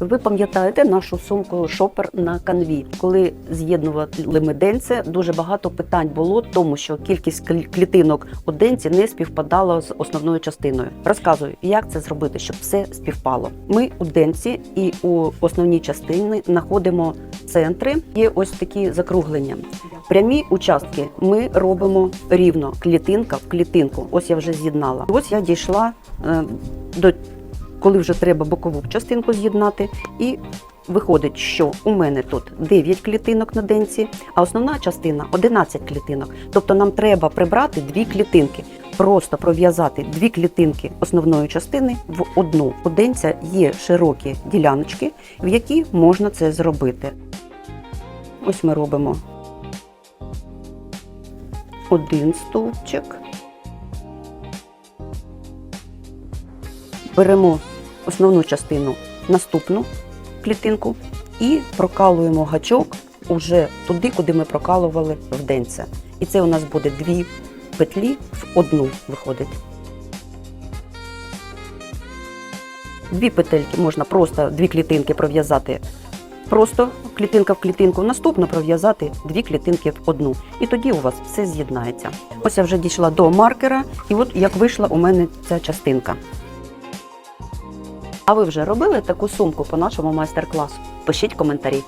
Ви пам'ятаєте нашу сумку шопер на канві. Коли з'єднували ми денце, дуже багато питань було, тому що кількість клі- клітинок у денці не співпадала з основною частиною. Розказую, як це зробити, щоб все співпало. Ми у денці і у основній частині знаходимо центри. Є ось такі закруглення. Прямі участки ми робимо рівно, клітинка в клітинку. Ось я вже з'єднала. Ось я дійшла е, до коли вже треба бокову частинку з'єднати, і виходить, що у мене тут 9 клітинок на денці, а основна частина 11 клітинок. Тобто нам треба прибрати дві клітинки. Просто пров'язати дві клітинки основної частини в одну. У денця є широкі діляночки, в які можна це зробити. Ось ми робимо один стовпчик. Беремо основну частину, наступну клітинку і прокалуємо гачок уже туди, куди ми прокалували в денце. І це у нас буде дві петлі в одну виходить. Дві петельки можна просто дві клітинки пров'язати просто клітинка в клітинку, наступно пров'язати дві клітинки в одну. І тоді у вас все з'єднається. Ось я вже дійшла до маркера, і от як вийшла у мене ця частинка. А ви вже робили таку сумку по нашому майстер-класу? Пишіть коментарі.